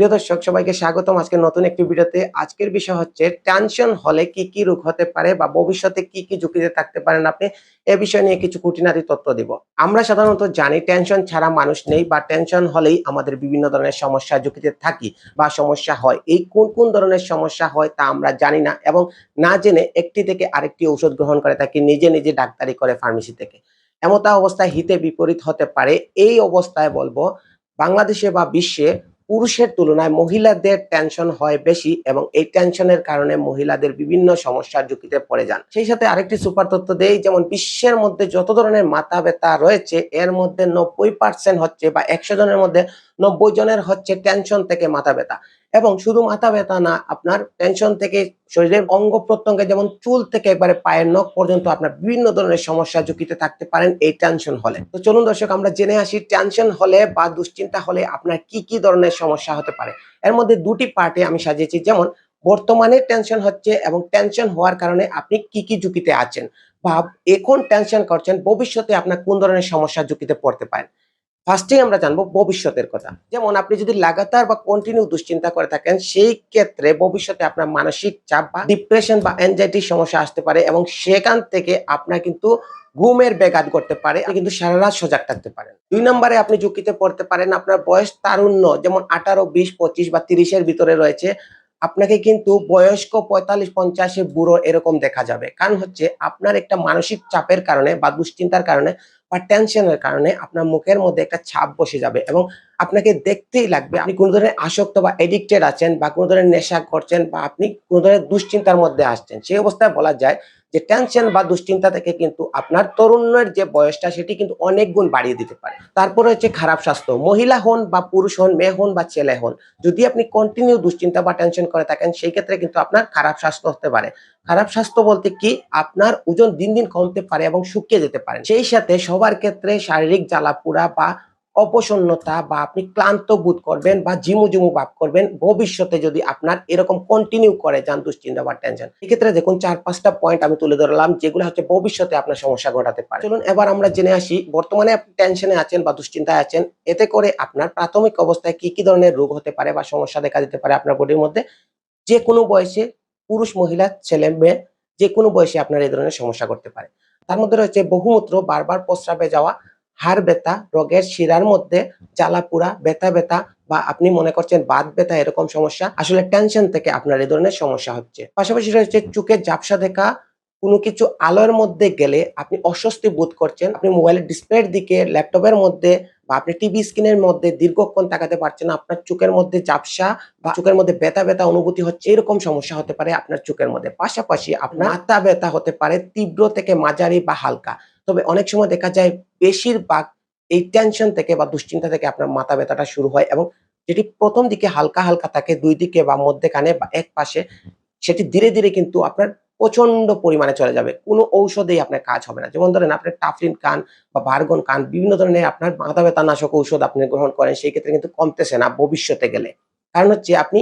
প্রিয় দর্শক, সবাইকে স্বাগতম। আজকে নতুন একটি ভিডিওতে আজকের বিষয় হচ্ছে টেনশন হলে কি কি রোগ হতে পারে বা ভবিষ্যতে কি কি ঝুঁকিতে থাকতে পারেন আপনি? এ বিষয় নিয়ে কিছু খুঁটিনাটি তথ্য দিব। আমরা সাধারণত জানি টেনশন ছাড়া মানুষ নেই বা টেনশন হলেই আমাদের বিভিন্ন ধরনের সমস্যা ঝুঁকিতে থাকি বা সমস্যা হয়। এই কোন কোন ধরনের সমস্যা হয় তা আমরা জানি না এবং না জেনে একটি থেকে আরেকটি ঔষধ গ্রহণ করে থাকি নিজে নিজে ডাক্তারি করে ফার্মেসি থেকে। এমতা অবস্থায় হিতে বিপরীত হতে পারে। এই অবস্থায় বলব, বাংলাদেশে বা বিশ্বে পুরুষের তুলনায় মহিলাদের টেনশন হয় বেশি এবং এই টেনশনের কারণে মহিলাদের বিভিন্ন সমস্যার ঝুঁকিতে পড়ে যান। সেই সাথে আরেকটি সুপার তথ্য দেই, যেমন বিশ্বের মধ্যে যত ধরনের মাথা ব্যথা রয়েছে, এর মধ্যে নব্বই পার্সেন্ট হচ্ছে বা একশো জনের মধ্যে নব্বই জনের হচ্ছে টেনশন থেকে মাথা ব্যথা এবং শুধু মাথা ব্যথা না, আপনার টেনশন থেকে, শরীরের অঙ্গ প্রত্যঙ্গে যেমন চুল থেকে একবারে পায়ের নখ পর্যন্ত আপনার বিভিন্ন ধরনের সমস্যা ঝুঁকিতে থাকতে পারেন এই টেনশন হলে তো চলুন দর্শক, আমরা জেনে আসি টেনশন হলে বা দুশ্চিন্তা হলে আপনার কি কি ধরনের সমস্যা হতে পারে। এর মধ্যে দুটি পার্টে আমি সাজিয়েছি, যেমন বর্তমানে টেনশন হচ্ছে এবং টেনশন হওয়ার কারণে আপনি কি কি ঝুঁকিতে আছেন বা এখন টেনশন করছেন, ভবিষ্যতে আপনার কোন ধরনের সমস্যা ঝুঁকিতে পড়তে পারেন। ফার্স্টে আমরা জানব ভবিষ্যতের কথা। যেমন আপনি যদি লাগাতার বা কন্টিনিউ দুশ্চিন্তা করে থাকেন, সেই ক্ষেত্রে ভবিষ্যতে আপনার মানসিক চাপ বা ডিপ্রেশন বা অ্যাংজাইটির সমস্যা আসতে পারে এবং সেখান থেকে আপনার কিন্তু ঘুমের ব্যাঘাত করতে পারে কিন্তু সারা রাত সজাগ থাকতে পারেন। দুই নম্বরে আপনি ঝুঁকিতে পড়তে পারেন, আপনার বয়স তারুণ্য, যেমন আঠারো, বিশ, পঁচিশ বা তিরিশের ভিতরে রয়েছে আপনাকে কিন্তু বয়স্ক পঁয়তাল্লিশ পঞ্চাশে বুড়ো এরকম দেখা যাবে। কারণ হচ্ছে আপনার একটা মানসিক চাপের কারণে বা দুশ্চিন্তার কারণে বা টেনশনের কারণে আপনার মুখের মধ্যে একটা ছাপ বসে যাবে এবং আপনাকে দেখতেই লাগবে আপনি কোনো ধরনের আসক্ত বা এডিক্টেড আছেন বা কোনো ধরনের নেশা করছেন বা আপনি কোনো ধরনের দুশ্চিন্তার মধ্যে আসছেন, সেই অবস্থায় বলা যায় যে টেনশন বা দুশ্চিন্তা থেকে কিন্তু আপনার তরুণের যে বয়সটা, সেটি কিন্তু অনেক গুণ বাড়িয়ে দিতে পারে। তারপরে হচ্ছে খারাপ স্বাস্থ্য। মহিলা হন বা পুরুষ হন, মেয়ে হন বা ছেলে হন, যদি আপনি কন্টিনিউ দুশ্চিন্তা বা টেনশন করে থাকেন, সেই ক্ষেত্রে কিন্তু আপনার খারাপ স্বাস্থ্য হতে পারে। খারাপ স্বাস্থ্য বলতে কি? আপনার ওজন দিন দিন কমতে পারে এবং শুকিয়ে যেতে পারে। সেই সাথে সবার ক্ষেত্রে শারীরিক জ্বালাপুরা বা অপসন্নতা বা আপনি ক্লান্ত বোধ করবেন বা জিমু ভাব করবেন, ভবিষ্যতে যদি আপনার এরকম কন্টিনিউ করে যান দুশ্চিন্তা বা টেনশন এক্ষেত্রে দেখুন চার, পাঁচটা পয়েন্ট আমি তুলে ধরলাম যেগুলো হচ্ছে ভবিষ্যতে আপনার সমস্যা ঘটাতে পারে। চলুন এবার আমরা জেনে আসি বর্তমানে আপনি টেনশনে আছেন বা দুশ্চিন্তায় আছেন, এতে করে আপনার প্রাথমিক অবস্থায় কি কি ধরনের রোগ হতে পারে বা সমস্যা দেখা দিতে পারে আপনার বডির মধ্যে? যে কোনো বয়সে পুরুষ, মহিলা, ছেলে, মেয়ে যে কোনো বয়সে আপনার এই ধরনের সমস্যা করতে পারে। তার মধ্যে রয়েছে বহুমূত্র, বারবার প্রস্রাবে যাওয়া হাড় ব্যথা, রোগের শিরার মধ্যে জ্বালাপুরা ব্যথা ব্যথা বা আপনি মনে করছেন বাত ব্যথা এরকম সমস্যা, আসলে টেনশন থেকে আপনার এই ধরনের সমস্যা হচ্ছে। পাশাপাশি রয়েছে চোখে ঝাপসা দেখা, কোনো কিছু আলোর মধ্যে গেলে আপনি অস্বস্তি বোধ করছেন, আপনি মোবাইলের ডিসপ্লের দিকে ল্যাপটপের মধ্যে বা আপনি টিভি স্ক্রিনের মধ্যে দীর্ঘক্ষণ তাকাতে পারছেন না, আপনার চোখের মধ্যে ঝাপসা বা চোখের মধ্যে ব্যথা ব্যথা অনুভূতি হচ্ছে, এরকম সমস্যা হতে পারে আপনার চোখের মধ্যে। পাশাপাশি আপনার মাথা ব্যথা হতে পারে তীব্র থেকে মাঝারি বা হালকা। তবে অনেক সময় দেখা যায় বেশিরভাগ এই টেনশন থেকে বা দুশ্চিন্তা থেকে আপনার মাথা ব্যথাটা শুরু হয় এবং যেটি প্রথম দিকে হালকা হালকা থাকে, দুই দিকে বা মধ্যেখানে বা এক পাশে, সেটি ধীরে ধীরে কিন্তু আপনার প্রচণ্ড পরিমাণে চলে যাবে। কোনো ঔষধেই আপনার কাজ হবে না। যেমন ধরেন আপনার টাফলিন কান বা বার্গন কান বিভিন্ন ধরনের আপনার মাথা ব্যথা নাশক ঔষধ আপনি গ্রহণ করেন, সেই ক্ষেত্রে কিন্তু কমতেছে না ভবিষ্যতে গেলে। কারণ হচ্ছে আপনি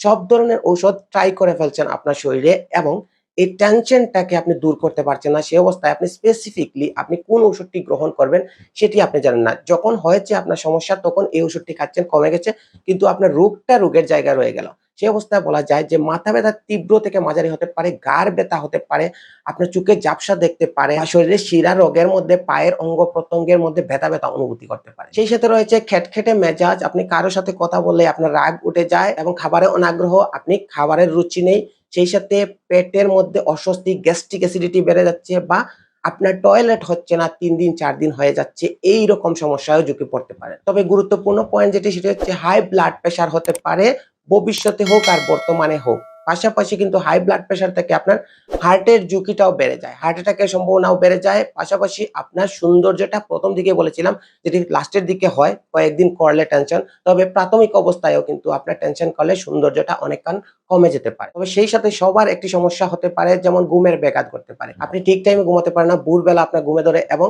সব ধরনের ঔষধ ট্রাই করে ফেলছেন আপনার শরীরে এবং এই টেনশনটাকে আপনি দূর করতে পারছেন না সেই অবস্থায় আপনি স্পেসিফিকলি আপনি কোন ওষুধটি গ্রহণ করবেন সেটি আপনি জানেন না। যখন হয়েছে আপনার সমস্যা, তখন এই ওষুধটি খাচ্ছেন, কমে গেছে, কিন্তু আপনার রোগটা রোগের জায়গায় রয়ে গেল। সেই অবস্থায় বলা যায় যে মাথা ব্যথা তীব্র থেকে মাঝারি হতে পারে গার ব্যথা হতে পারে, আপনার চোখে জাপসা দেখতে পারে শরীরের শিরা রোগের মধ্যে, পায়ের অঙ্গ প্রত্যঙ্গের মধ্যে ব্যথা ব্যথা অনুভূতি করতে পারে। সেই সাথে রয়েছে খেটখেটে মেজাজ, আপনি কারোর সাথে কথা বললে আপনার রাগ উঠে যায় এবং খাবারে অনাগ্রহ, আপনি খাবারের রুচি নেই সেই সাথে পেটের মধ্যে অস্বস্তি গ্যাস্ট্রিক অ্যাসিডিটি বেড়ে যাচ্ছে বা আপনার টয়লেট হচ্ছে না, তিন দিন, চার দিন হয়ে যাচ্ছে, এই রকম সমস্যায় ঝুঁকি পড়তে পারে। তবে গুরুত্বপূর্ণ পয়েন্ট যেটি, সেটি হচ্ছে হাই ব্লাড প্রেশার হতে পারে, ভবিষ্যতে হোক আর বর্তমানে হোক। পাশাপাশি কিন্তু হাই ব্লাড প্রেশার থেকে আপনার হার্টের ঝুঁকিটাও বেড়ে যায়। হার্ট অ্যাটাকের সম্ভাবনাও বেড়ে যায়। পাশাপাশি আপনার সৌন্দর্যটা প্রথম দিকে বলেছিলাম, যেটি লাস্টের দিকে হয়, কয়েকদিন করলে টেনশন তবে প্রাথমিক অবস্থায়ও কিন্তু আপনার টেনশন করলে সৌন্দর্যটা অনেকক্ষণ কমে যেতে পারে। তবে সেই সাথে সবার একটি সমস্যা হতে পারে, যেমন ঘুমের ব্যাঘাত করতে পারে। আপনি ঠিক টাইমে ঘুমাতে পারেন না, ভোরবেলা আপনার ঘুমে ধরে এবং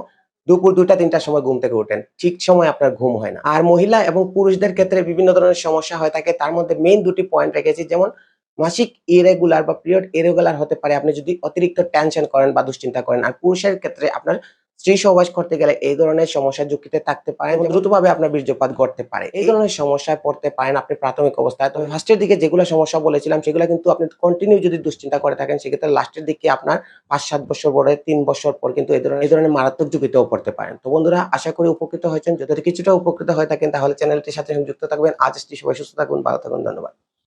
দুপুর দুইটা, তিনটার সময় ঘুম থেকে ওঠেন। ঠিক সময় আপনার ঘুম হয় না। আর মহিলা এবং পুরুষদের ক্ষেত্রে বিভিন্ন ধরনের সমস্যা হয়ে থাকে। তার মধ্যে মেইন দুটি পয়েন্ট রেখেছি, যেমন মাসিক ইরেগুলার বা পিরিয়ড ইরেগুলার হতে পারে। আপনি যদি অতিরিক্ত টেনশন করেন বা দুশ্চিন্তা করেন আর পুরুষের ক্ষেত্রে আপনার স্ত্রী সহবাস করতে গেলে এই ধরনের সমস্যা ঝুঁকিতে থাকতে পারে দ্রুতভাবে আপনার বীর্যপাত ঘটতে পারে। এই ধরনের সমস্যায় পড়তে পারেন আপনি প্রাথমিক অবস্থায়। তবে ফার্স্টের দিকে যেগুলো সমস্যা বলেছিলাম সেগুলো কিন্তু আপনি কন্টিনিউ যদি দুশ্চিন্তা করে থাকেন সেক্ষেত্রে লাস্টের দিকে আপনার পাঁচ সাত বছর পরে তিন বছর পর কিন্তু এই ধরনের এই ধরনের মারাত্মক ঝুঁকিতেও পড়তে পারেন। তো বন্ধুরা আশা করি উপকৃত হয়েছেন। যদি কিছুটা উপকৃত হয়ে থাকেন তাহলে চ্যানেলটির সাথে যুক্ত থাকবেন। আজ সবাই সুস্থ থাকুন ভালো থাকুন ধন্যবাদ।